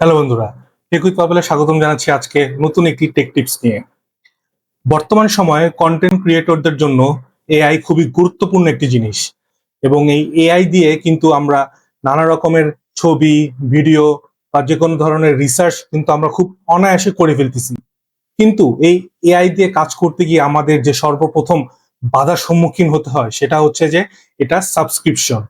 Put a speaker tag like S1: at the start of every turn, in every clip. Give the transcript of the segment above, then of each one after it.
S1: Hello বন্ধুরা টেকুইক পাবেলে স্বাগতম জানাচ্ছি আজকে নতুন একটি টেক টিপস নিয়ে। বর্তমান সময়ে কন্টেন্ট ক্রিয়েটরদের জন্য এআই খুবই গুরুত্বপূর্ণ একটি জিনিস এবং এই এআই দিয়ে কিন্তু আমরা নানা রকমের ছবি ভিডিও বা যে কোনো ধরনের রিসার্চ কিন্তু আমরা খুব অনায়াসে করে ফেলতেছি। কিন্তু এই এআই দিয়ে কাজ করতে গিয়ে আমাদের যে সর্বপ্রথম বাধার সম্মুখীন হতে হয় সেটা হচ্ছে যে এটা সাবস্ক্রিপশন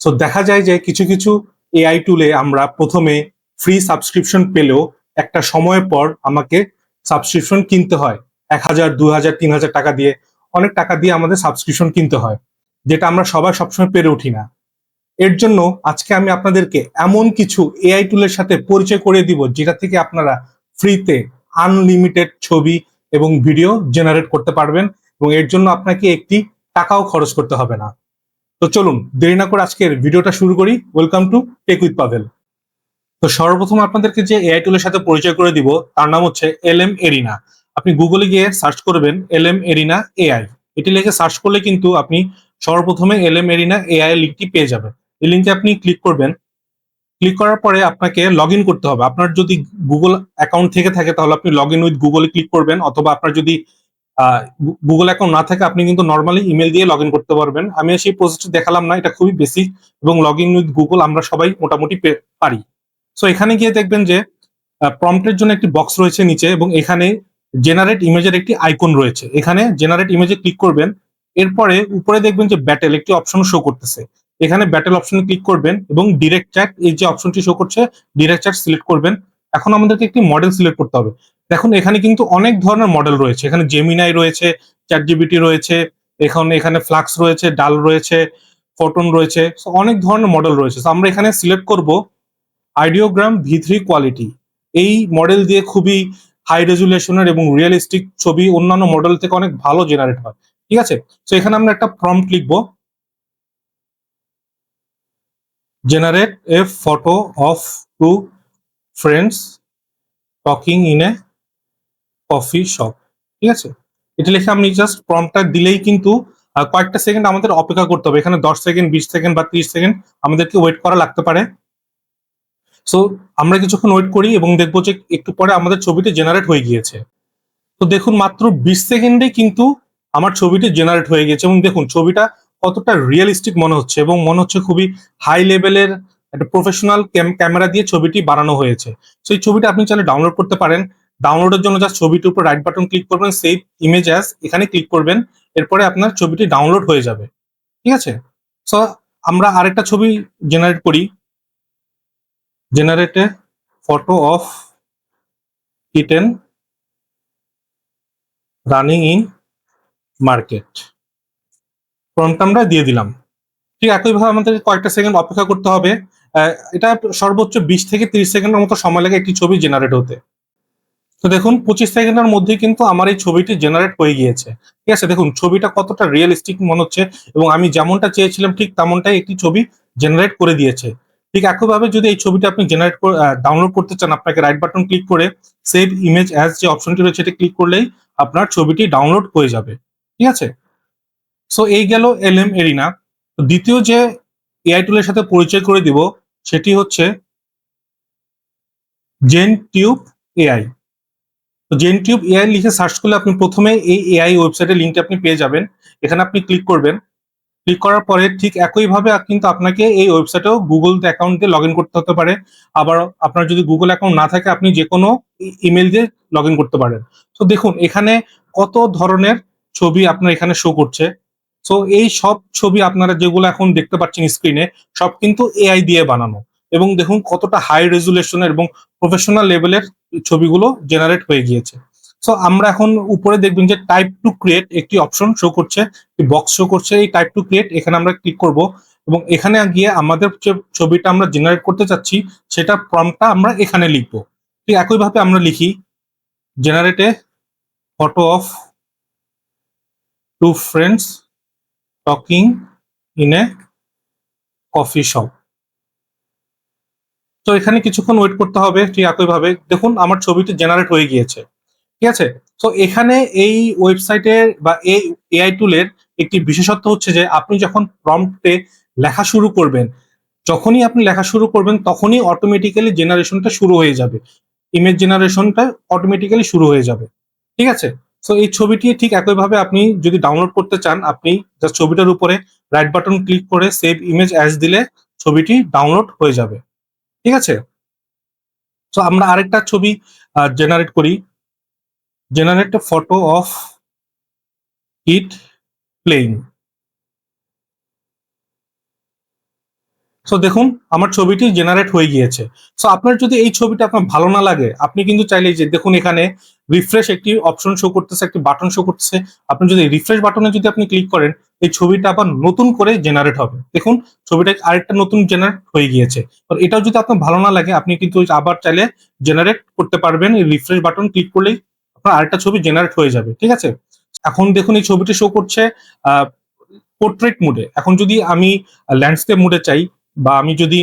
S1: সো দেখা যায় যে কিছু কিছু এআই টুলে আমরা প্রথমে ফ্রি সাবস্ক্রিপশন পেলেও একটা সময় পর আমাকে সাবস্ক্রিপশন কিনতে হয়। এক হাজার, দু হাজার, তিন হাজার টাকা দিয়ে। অনেক টাকা দিয়ে আমাদের সাবস্ক্রিপশন কিনতে হয়, যেটা আমরা সবাই সবসময় পেরে উঠি না। এর জন্য আজকে আমি আপনাদেরকে এমন কিছু এআই টুলের সাথে পরিচয় করে দিব, যেটা থেকে আপনারা ফ্রিতে আনলিমিটেড ছবি এবং ভিডিও জেনারেট করতে পারবেন এবং এর জন্য আপনাকে একটি টাকাও খরচ করতে হবে না। তো চলুন, দেরি না করে আজকের ভিডিওটা শুরু করি। Welcome to tech with Pavel তো সর্বপ্রথম আপনাদেরকে যে এআই টুলের সাথে পরিচয় করে দিব, তার নাম হচ্ছে এল এম এরিনা। আপনি গুগলে গিয়ে সার্চ করবেন এল এম এরিনা এআই এটি লিখে সার্চ করলে কিন্তু আপনি সর্বপ্রথমে এল এম এরিনা এআই লিঙ্কটি পেয়ে যাবেন। এই লিঙ্কে আপনি ক্লিক করবেন। ক্লিক করার পরে আপনাকে লগ ইন করতে হবে। আপনার যদি গুগল অ্যাকাউন্ট থেকে থাকে, তাহলে আপনি লগ ইন উইথ গুগলে ক্লিক করবেন, অথবা আপনার যদি গুগল অ্যাকাউন্ট না থাকে, আপনি কিন্তু নর্মালি ইমেল দিয়ে লগ ইন করতে পারবেন। আমি সেই প্রসেসটা দেখালাম না, এটা খুবই বেসিক এবং লগ ইন উইথ গুগল আমরা সবাই মোটামুটি পারি। সো এখানে গিয়ে দেখবেন যে প্রম্পটের জন্য একটি বক্স রয়েছে নিচে এবং এখানে জেনারেট ইমেজের একটি আইকন রয়েছে। এখানে জেনারেট ইমেজে ক্লিক করবেন, এরপরে উপরে দেখবেন যে ব্যাটেল একটি অপশন শো করতেছে। এখানে ব্যাটেল অপশনে ক্লিক করবেন এবং ডিরেক্ট চ্যাট এই যে অপশনটি শো করছে ডিরেক্ট চ্যাট সিলেক্ট করবেন। এখন আমাদেরকে একটি মডেল সিলেক্ট করতে হবে। দেখুন, এখানে কিন্তু অনেক ধরনের মডেল রয়েছে। এখানে জেমিনাই রয়েছে চ্যাট জিবিটি রয়েছে, এখন এখানে ফ্লাক্স রয়েছে ডাল রয়েছে ফটোন রয়েছে। অনেক ধরনের মডেল রয়েছে। আমরা এখানে সিলেক্ট করব আইডিওগ্রাম ভি থ্রি কোয়ালিটি। এই মডেল দিয়ে খুবই হাই রেজুলেশনের এবং রিয়েলিস্টিক ছবি, অন্যান্য মডেল থেকে অনেক ভালো জেনারেট হয়। ঠিক আছে? তো এখানে আমরা একটা প্রম্পট লিখব। Generate a photo of two friends talking in a coffee shop ঠিক আছে? এটা লিখে আপনি জাস্ট প্রম্পটটা দিলেই কিন্তু কয়েকটা সেকেন্ড আমাদের অপেক্ষা করতে হবে। এখানে দশ সেকেন্ড বিশ সেকেন্ড বা ত্রিশ সেকেন্ড আমাদেরকে ওয়েট করা লাগতে পারে। সো আমরা কিছুক্ষণ ওয়েট করি এবং দেখব যে একটু পরে আমাদের ছবিটি জেনারেট হয়ে গিয়েছে। তো দেখুন মাত্র বিশ সেকেন্ডে কিন্তু আমার ছবিটি জেনারেট হয়ে গেছে এবং দেখুন ছবিটা কতটা রিয়েলিস্টিক মনে হচ্ছে এবং মনে হচ্ছে খুবই হাই লেভেলের একটা প্রফেশনাল ক্যামেরা দিয়ে ছবিটি বানানো হয়েছে। তো এই ছবিটা আপনি চাইলে ডাউনলোড করতে পারেন। ডাউনলোডের জন্য জাস্ট ছবিটির উপর রাইট বাটন ক্লিক করবেন সেভ ইমেজ অ্যাস এখানে ক্লিক করবেন, এরপরে আপনার ছবিটি ডাউনলোড হয়ে যাবে। ঠিক আছে? সো আমরা আরেকটা ছবি জেনারেট করি। Generate a photo of kitten running in market prompt আমরা দিয়ে দিলাম। ঠিক একইভাবে আমাদের কয়েকটা সেকেন্ড অপেক্ষা করতে হবে। এটা সর্বোচ্চ বিশ থেকে তিরিশ সেকেন্ডের মতো সময় লাগে একটি ছবি জেনারেট হতে। তো দেখুন, পঁচিশ সেকেন্ডের মধ্যে কিন্তু আমার এই ছবিটি জেনারেট হয়ে গিয়েছে। ঠিক আছে, দেখুন, ছবিটা কতটা রিয়েলিস্টিক মনে হচ্ছে এবং আমি যেমনটা চেয়েছিলাম ঠিক তেমনটাই একটি ছবি জেনারেট করে দিয়েছে। ঠিক একইভাবে যদি এই ছবিটা আপনি জেনারেট ডাউনলোড করতে চান, আপনাকে রাইট বাটন ক্লিক করে সেভ ইমেজ অ্যাজ যে অপশনটি রয়েছে এটা ক্লিক করলেই আপনার ছবিটি ডাউনলোড হয়ে যাবে। ঠিক আছে? সো এই গেল এল এম এরিনা দ্বিতীয় যে এআই টুলের সাথে পরিচয় করে দিব, সেটি হচ্ছে জেন টিউব এআই তো জেন টিউব এআই লিখে সার্চ করলে আপনি প্রথমে এই এআই ওয়েবসাইটের লিঙ্কটা আপনি পেয়ে যাবেন। এখানে আপনি ক্লিক করবেন। ক্লিক করার পরে ঠিক একইভাবে কিন্তু আপনাকে এই ওয়েবসাইটেও গুগল অ্যাকাউন্ট দিয়ে লগ করতে হতে পারে। আবার আপনার যদি গুগল অ্যাকাউন্ট না থাকে, আপনি যে কোনো ইমেল দিয়ে লগ করতে পারেন। তো দেখুন, এখানে কত ধরনের ছবি আপনার এখানে শো করছে। সো এই সব ছবি আপনারা যেগুলো এখন দেখতে পাচ্ছেন স্ক্রিনে সব কিন্তু এআই দিয়ে বানানো। এবং দেখুন কতটা হাই রেজুলেশনের এবং প্রফেশনাল লেভেলের ছবিগুলো জেনারেট হয়ে গিয়েছে। সো আমরা এখন উপরে দেখবেন যে টাইপ টু ক্রিয়েট একটি অপশন শো করছে বক্স শো করছে। এই টাইপ টু ক্রিয়েট এখানে আমরা ক্লিক করব এবং এখানে গিয়ে আমাদের যে ছবিটা আমরা জেনারেট করতে চাচ্ছি, সেটা প্রম্পটটা আমরা এখানে লিখব। ঠিক একইভাবে আমরা লিখি generate photo of two friends talking in a coffee shop তো এখানে কিছুক্ষণ ওয়েট করতে হবে, ঠিক একইভাবে। দেখুন, আমার ছবিটি জেনারেট হয়ে গিয়েছে। ঠিক আছে? তো এখানে এই ওয়েবসাইটের বা এই এআই টুলের একটি বিশেষত্ব হচ্ছে যে, আপনি যখন প্রম্পটে লেখা শুরু করবেন, যখনই আপনি লেখা শুরু করবেন, তখনই অটোমেটিক্যালি জেনারেশনটা শুরু হয়ে যাবে। ইমেজ জেনারেশনটা অটোমেটিক্যালি শুরু হয়ে যাবে। ঠিক আছে? সো এই ছবিটি ঠিক একইভাবে আপনি যদি ডাউনলোড করতে চান, আপনি জাস্ট ছবিটার উপরে রাইট বাটন ক্লিক করে সেভ ইমেজ অ্যাজ দিলে ছবিটি ডাউনলোড হয়ে যাবে। ঠিক আছে? সো আমরা আরেকটা ছবি জেনারেট করি। Generate photo of it playing so দেখুন, আমার ছবিটি জেনারেট হয়ে গিয়েছে। সো আপনার যদি এই ছবিটা আপনার ভালো না লাগে, আপনি কিন্তু চাইলে যে দেখুন এখানে রিফ্রেশ একটি অপশন শো করতেছে, একটি বাটন শো করতেছে। আপনি যদি রিফ্রেশ বাটনে যদি আপনি ক্লিক করেন, এই ছবিটা আবার নতুন করে জেনারেট হবে। দেখুন, ছবিটা আরেকটা নতুন জেনারেট হয়ে গিয়েছে। এটাও যদি আপনার ভালো না লাগে, আপনি কিন্তু আবার চাইলে জেনারেট করতে পারবেন। রিফ্রেশ বাটন ক্লিক করলেই আরেকটা ছবি জেনারেট হয়ে যাবে, ঠিক আছে? এখন দেখুন এই ছবিটি শো করছে পোর্ট্রেট মুডে এখন যদি আমি ল্যান্ডস্কেপ মুডে চাই বা আমি যদি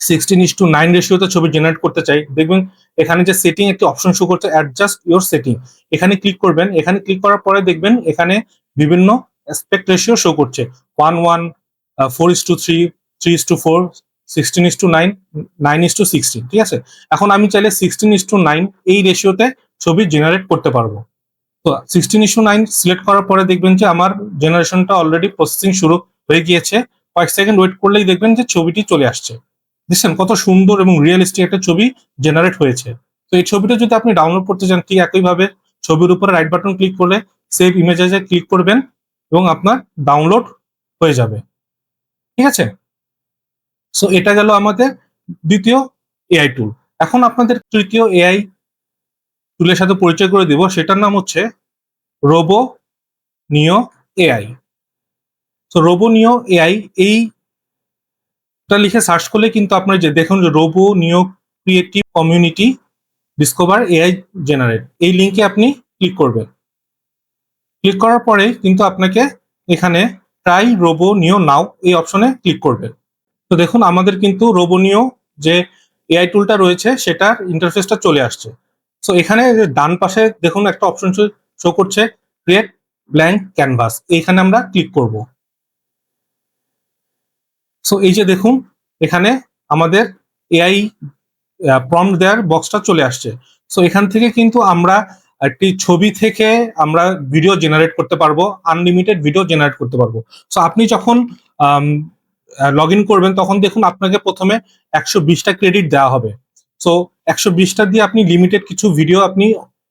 S1: সিক্সটিন ইস টু নাইন রেশিওতে ছবি জেনারেট করতে চাই, দেখবেন এখানে যে সেটিং একটি অপশন শো করছে অ্যাডজাস্ট ইউর সেটিং এখানে ক্লিক করবেন, এখানে ক্লিক করার পরে দেখবেন এখানে বিভিন্ন অ্যাসপেক্ট রেশিও শো করছে। One one four is to three three is to four sixteen is to nine nine is to sixteen ঠিক আছে? এখন আমি চাইলে সিক্সটিন ইস টু নাইন এই রেশিওতে ছবি জেনারেট করতে পারব। তো sixteen is to nine select করার পরে দেখবেন যে আমার জেনারেশনটা অলরেডি প্রসেসিং শুরু হয়ে গিয়েছে। কয়েক সেকেন্ড ওয়েট করলেই দেখবেন যে ছবিটি চলে আসছে। দেখছেন কত সুন্দর এবং রিয়েলিস্টিক একটা ছবি জেনারেট হয়েছে। তো এই ছবিটা যদি আপনি ডাউনলোড করতে চান, ঠিক একইভাবে ছবির উপরে রাইট বাটন ক্লিক করলে সেভ ইমেজে ক্লিক করবেন এবং আপনার ডাউনলোড হয়ে যাবে। ঠিক আছে? সো এটা গেল আমাদের দ্বিতীয় এআই টুল এখন আপনাদের তৃতীয় এআই টুলের সাথে পরিচয় করে দিব, সেটার নাম হচ্ছে রোবো নিও এআই। তো রোবো নিও এআই, এইটা লিখে সার্চ করলে কিন্তু আপনার যে দেখুন যে robo neo creative community discover AI generate, এই লিঙ্কে আপনি ক্লিক করবেন। ক্লিক করার পরে কিন্তু আপনাকে এখানে ট্রাই রোবো নিও নাও এই অপশনে ক্লিক করবেন। তো দেখুন আমাদের কিন্তু রোবো নিও যে এআই টুলটা রয়েছে, সেটার ইন্টারফেসটা চলে আসছে। সো এখানে ডান পাশে দেখুন একটা অপশন শো করছে ক্রিয়েট ব্ল্যাঙ্ক ক্যানভাস এইখানে আমরা ক্লিক করব। সো এই যে দেখুন, এখানে আমাদের এআই প্রম্পট দেওয়ার বক্সটা চলে আসছে। সো এখান থেকে কিন্তু আমরা একটি ছবি থেকে আমরা ভিডিও জেনারেট করতে পারব আনলিমিটেড ভিডিও জেনারেট করতে পারব। সো আপনি যখন লগ করবেন, তখন দেখুন আপনাকে প্রথমে একশো বিশটা ক্রেডিট দেওয়া হবে। সো একশো বিশটা দিয়ে আপনি লিমিটেড কিছু ভিডিও আপনি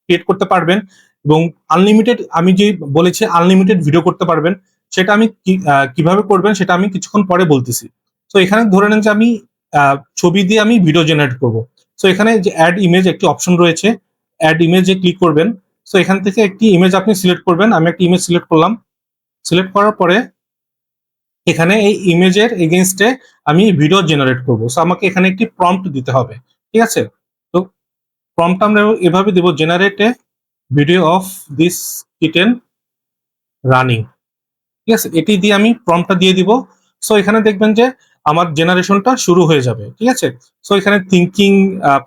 S1: ক্রিয়েট করতে পারবেন এবং আনলিমিটেড আমি যে বলেছি আনলিমিটেড ভিডিও করতে পারবেন, সেটা আমি কীভাবে করবেন সেটা আমি কিছুক্ষণ পরে বলতেছি। তো এখানে ধরে নেন যে আমি ছবি দিয়ে আমি ভিডিও জেনারেট করব। সো এখানে যে অ্যাড ইমেজ একটি অপশন রয়েছে অ্যাড ইমেজে ক্লিক করবেন। সো এখান থেকে একটি ইমেজ আপনি সিলেক্ট করবেন। আমি একটি ইমেজ সিলেক্ট করলাম। সিলেক্ট করার পরে এখানে এই ইমেজের এগেনস্টে আমি ভিডিও জেনারেট করব। সো আমাকে এখানে একটি প্রম্পট দিতে হবে। ঠিক আছে? তো প্রম্পট আমরা এভাবে দেব generate a video of this kitten running ঠিক আছে? এটি দিয়ে আমি প্রম্পটটা দিয়ে দিব। সো এখানে দেখবেন যে আমার জেনারেশনটা শুরু হয়ে যাবে। ঠিক আছে? সো এখানে থিঙ্কিং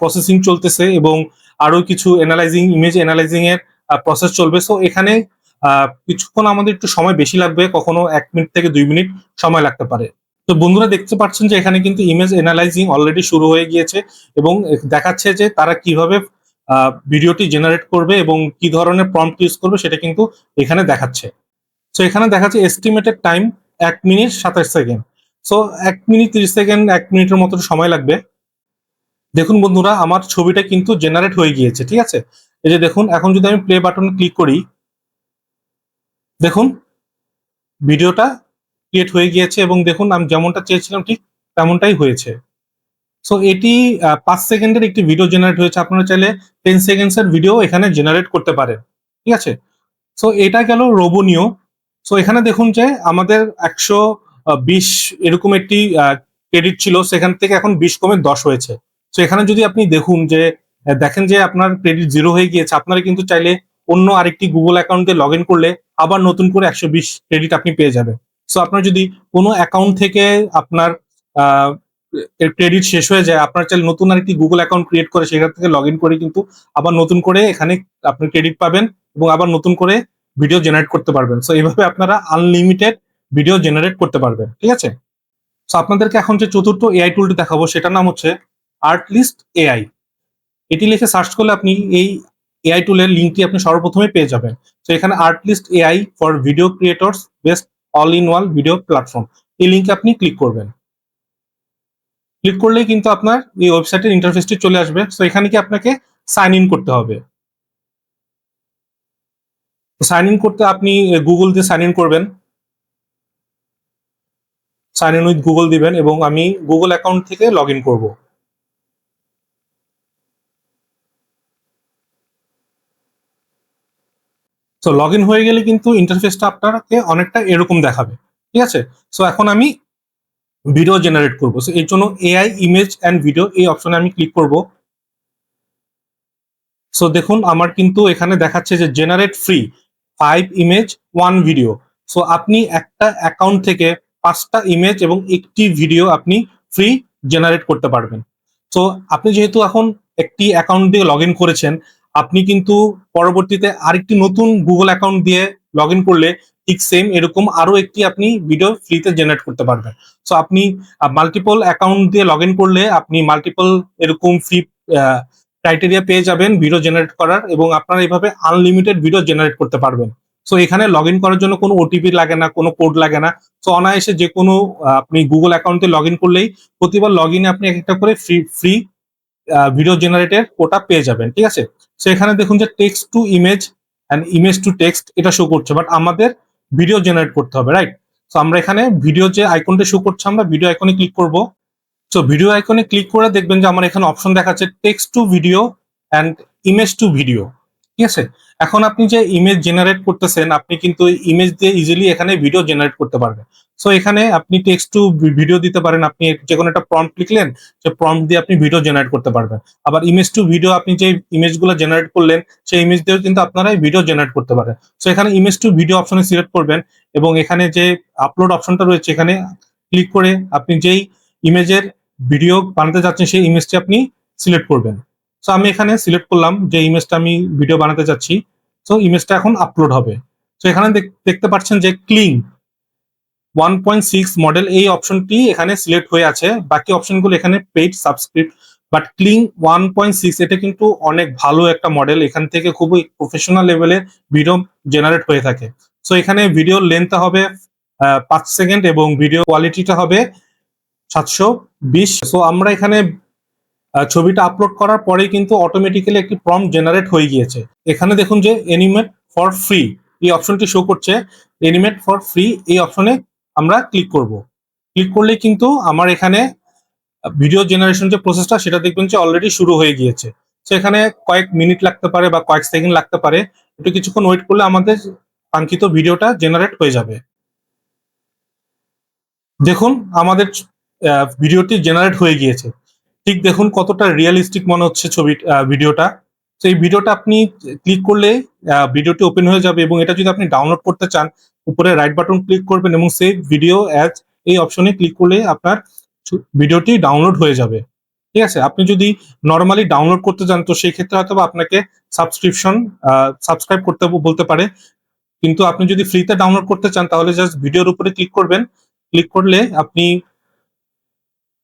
S1: প্রসেসিং চলতেছে এবং আরও কিছু এনালাইজিং ইমেজ এনালাইজিং এর প্রসেস চলবে। সো এখানে কিছুক্ষণ আমাদের একটু সময় বেশি লাগবে। কখনো এক মিনিট থেকে দুই মিনিট সময় লাগতে পারে। তো বন্ধুরা দেখতে পাচ্ছেন যে এখানে কিন্তু ইমেজ এনালাইজিং অলরেডি শুরু হয়ে গিয়েছে এবং দেখাচ্ছে যে তারা কীভাবে ভিডিওটি জেনারেট করবে এবং কি ধরনের প্রম্পট ইউজ করবে সেটা কিন্তু এখানে দেখাচ্ছে। সো এখানে দেখাচ্ছে এস্টিমেটেড টাইম এক মিনিট সাতাশ সেকেন্ড সো এক মিনিট তিরিশ সেকেন্ড এক মিনিটের মতো সময় লাগবে। দেখুন বন্ধুরা, আমার ছবিটা কিন্তু জেনারেট হয়ে গিয়েছে, ঠিক আছে? এই যে দেখুন, এখন যদি আমি প্লে বাটন ক্লিক করি, দেখুন, ভিডিওটা ক্রিয়েট হয়ে গিয়েছে এবং দেখুন আমি যেমনটা চেয়েছিলাম ঠিক তেমনটাই হয়েছে। সো এটি পাঁচ সেকেন্ডের একটি ভিডিও জেনারেট হয়েছে। আপনারা চাইলে টেন সেকেন্ডসের ভিডিও এখানে জেনারেট করতে পারেন। ঠিক আছে? সো এটা গেল রোবোনিও সো এখানে দেখুন যে আমাদের একশো বিশ এরকম একটি ক্রেডিট ছিল। সেখান থেকে এখন বিশ কমে দশ হয়েছে। তো এখানে যদি আপনি দেখুন যে দেখেন যে আপনার ক্রেডিট জিরো হয়ে গিয়েছে। আপনারা কিন্তু চাইলে অন্য আরেকটি গুগল অ্যাকাউন্টে লগ করলে আবার নতুন করে একশো বিশ ক্রেডিট আপনি পেয়ে যাবেন। সো আপনার যদি কোনো অ্যাকাউন্ট থেকে আপনার ক্রেডিট শেষ হয়ে যায়, আপনার চাইলে নতুন আরেকটি গুগল অ্যাকাউন্ট ক্রিয়েট করে সেখান থেকে লগ ইন করে কিন্তু আবার নতুন করে এখানে আপনি ক্রেডিট পাবেন এবং আবার নতুন করে ভিডিও জেনারেট করতে পারবেন। সো এইভাবে আপনারা আনলিমিটেড ভিডিও জেনারেট করতে পারবেন, ঠিক আছে? সো আপনাদেরকে এখন যে চতুর্থ এআই টুলটি দেখাবো, সেটার নাম হচ্ছে আর্টলিস্ট এআই এটি লিখে সার্চ করলে আপনি এই এআই টুলের লিঙ্কটি আপনি সর্বপ্রথমে পেয়ে যাবেন। তো এখানে Artlist AI for video creators best all in one video platform এই লিঙ্কে আপনি ক্লিক করবেন। ক্লিক করলেই কিন্তু আপনার এই ওয়েবসাইটের ইন্টারফেসটি চলে আসবে। তো এখানে কি আপনাকে সাইন ইন করতে হবে। সাইন ইন করতে আপনি গুগল দিয়ে সাইন ইন করবেন। সাইন ইন উইথ গুগল দিবেন এবং আমি গুগল অ্যাকাউন্ট থেকে লগ ইন করব। তো লগ ইন হয়ে গেলে কিন্তু ইন্টারফেসটা আপনাকে অনেকটা এরকম দেখাবে, ঠিক আছে? সো এখন আমি ভিডিও জেনারেট করব। সো এর জন্য এআই ইমেজ অ্যান্ড ভিডিও এই অপশনে আমি ক্লিক করব। সো দেখুন, আমার কিন্তু এখানে দেখাচ্ছে যে generate free five image one video so আপনি একটা অ্যাকাউন্ট থেকে পাঁচটা ইমেজ এবং একটি ভিডিও আপনি ফ্রি জেনারেট করতে পারবেন। সো আপনি যেহেতু এখন একটি অ্যাকাউন্ট দিয়ে লগ ইন করেছেন আপনি কিন্তু পরবর্তীতে আরেকটি নতুন গুগল অ্যাকাউন্ট দিয়ে লগ ইন করলে ঠিক সেম এরকম আরও একটি আপনি ভিডিও ফ্রিতে জেনারেট করতে পারবেন। সো আপনি মাল্টিপল অ্যাকাউন্ট দিয়ে লগ ইন করলে আপনি মাল্টিপল এরকম ফ্রি ক্রাইটেরিয়া পেয়ে যাবেন ভিডিও জেনারেট করার এবং আপনারা এইভাবে আনলিমিটেড ভিডিও জেনারেট করতে পারবেন। সো এখানে লগ ইন করার জন্য কোনো ওটিপি লাগে না, কোনো কোড লাগে না। সো অনায়াসে যে কোনো আপনি গুগল অ্যাকাউন্টে লগ ইন করলেই প্রতিবার লগ ইনে আপনি এক একটা করে ফ্রি ফ্রি ভিডিও জেনারেটের ওটা পেয়ে যাবেন, ঠিক আছে? সো এখানে দেখুন যে text to image and image to text এটা শো করছে বাট আমাদের ভিডিও জেনারেট করতে হবে রাইট সো আমরা এখানে ভিডিও যে আইকনটা শো করছে, আমরা ভিডিও আইকনে ক্লিক করব। সো ভিডিও আইকনে ক্লিক করে দেখবেন যে আমার এখানে অপশন দেখাচ্ছে text to video and image to video ঠিক আছে? এখন আপনি যে ইমেজ জেনারেট করতেছেন, আপনি কিন্তু ইমেজ দিয়ে ইজিলি এখানে ভিডিও জেনারেট করতে পারবেন। সো এখানে আপনি টেক্সট টু ভিডিও দিতে পারেন। আপনি যে কোনো একটা প্রম্পট লিখলেন যে প্রম্পট দিয়ে আপনি ভিডিও জেনারেট করতে পারবেন। আবার ইমেজ টু ভিডিও আপনি যে ইমেজগুলো জেনারেট করলেন, সেই ইমেজ দিয়েও কিন্তু আপনারা ভিডিও জেনারেট করতে পারেন। সো এখানে ইমেজ টু ভিডিও অপশনে সিলেক্ট করবেন এবং এখানে যে আপলোড অপশনটা রয়েছে, এখানে ক্লিক করে আপনি যেই ইমেজের ভিডিও বানাতে যাচ্ছেন, সেই ইমেজটি আপনি সিলেক্ট করবেন। সো আমি এখানে সিলেক্ট করলাম যে ইমেজটা আমি ভিডিও বানাতে চাচ্ছি। সো ইমেজটা এখন আপলোড হবে। সো এখানে দেখতে পাচ্ছেন যে Kling one point six model এই অপশনটি এখানে সিলেক্ট হয়ে আছে। বাকি অপশনগুলো এখানে paid subscription but Kling one point six এটা কিন্তু অনেক ভালো একটা মডেল এখান থেকে খুবই প্রফেশনাল লেভেলের ভিডিও জেনারেট হয়ে থাকে। সো এখানে ভিডিও লেন্থ হবে পাঁচ সেকেন্ড এবং ভিডিও কোয়ালিটিটা হবে সাতশো বিশ। সো আমরা এখানে ছবিটা আপলোড করার পরেই কিন্তু অটোমেটিক্যালি একটি প্রম জেনারেট হয়ে গিয়েছে। এখানে দেখুন যে এনিমেট ফর ফ্রি এই অপশনটি শো করছে। এনিমেট ফর ফ্রি এই অপশনে আমরা ক্লিক করব। ক্লিক করলে কিন্তু আমার এখানে ভিডিও জেনারেশন যে প্রসেসটা সেটা দেখবেন যে অলরেডি শুরু হয়ে গিয়েছে। তো এখানে কয়েক মিনিট লাগতে পারে বা কয়েক সেকেন্ড লাগতে পারে। একটু কিছুক্ষণ ওয়েট করলে আমাদের কাঙ্ক্ষিত ভিডিওটা জেনারেট হয়ে যাবে। দেখুন, আমাদের ভিডিওটি জেনারেট হয়ে গিয়েছে। ঠিক দেখুন কতটা রিয়েলিস্টিক মনে হচ্ছে ছবি ভিডিওটা। তো এই ভিডিওটা আপনি ক্লিক করলে ভিডিওটি ওপেন হয়ে যাবে এবং এটা যদি আপনি ডাউনলোড করতে চান, উপরে রাইট বাটন ক্লিক করবেন এবং সেভ ভিডিও অ্যাজ এই অপশনে ক্লিক করলে আপনার ভিডিওটি ডাউনলোড হয়ে যাবে। ঠিক আছে? আপনি যদি নর্মালি ডাউনলোড করতে চান তো সেই ক্ষেত্রে হয়তো আপনাকে সাবস্ক্রিপশন সাবস্ক্রাইব করতে বলতে পারে। কিন্তু আপনি যদি ফ্রিতে ডাউনলোড করতে চান, তাহলে জাস্ট ভিডিওর উপরে ক্লিক করবেন। ক্লিক করলে আপনি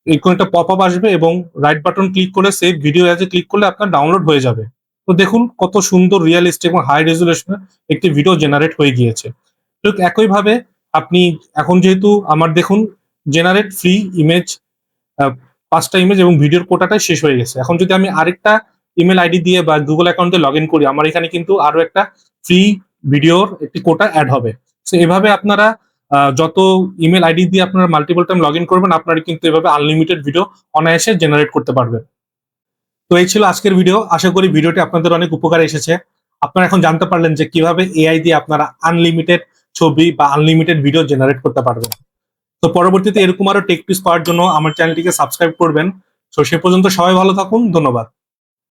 S1: এরকম একটা পপ আপ আসবে এবং রাইট বাটন ক্লিক করে সেভ ভিডিও অ্যাজে ক্লিক করলে আপনার ডাউনলোড হয়ে যাবে। তো দেখুন কত সুন্দর রিয়েলিস্টিক এবং হাই রেজুলেশনের একটি ভিডিও জেনারেট হয়ে গিয়েছে। ঠিক একইভাবে আপনি এখন যেহেতু আমার দেখুন জেনারেট ফ্রি ইমেজ পাঁচটা ইমেজ এবং ভিডিওর কোটাটাই শেষ হয়ে গেছে। এখন যদি আমি আরেকটা ইমেল আইডি দিয়ে বা গুগল অ্যাকাউন্টে লগ ইন করি, আমার এখানে কিন্তু আরও একটা ফ্রি ভিডিওর একটি কোটা অ্যাড হবে। তো এভাবে আপনারা যত ইমেল আইডি দিয়ে আপনারা মাল্টিপল টাইম লগ ইন করবেন, আপনারা কিন্তু এভাবে আনলিমিটেড ভিডিও অনায়াসে জেনারেট করতে পারবেন। তো এই ছিল আজকের ভিডিও আশা করি ভিডিওটি আপনাদের অনেক উপকার এসেছে। আপনারা এখন জানতে পারলেন যে কীভাবে এআই দিয়ে আপনারা আনলিমিটেড ছবি বা আনলিমিটেড ভিডিও জেনারেট করতে পারবেন। তো পরবর্তীতে এরকম আরও টেক পিস পাওয়ার জন্য আমার চ্যানেলটিকে সাবস্ক্রাইব করবেন। তো সে পর্যন্ত সবাই ভালো থাকুন। ধন্যবাদ।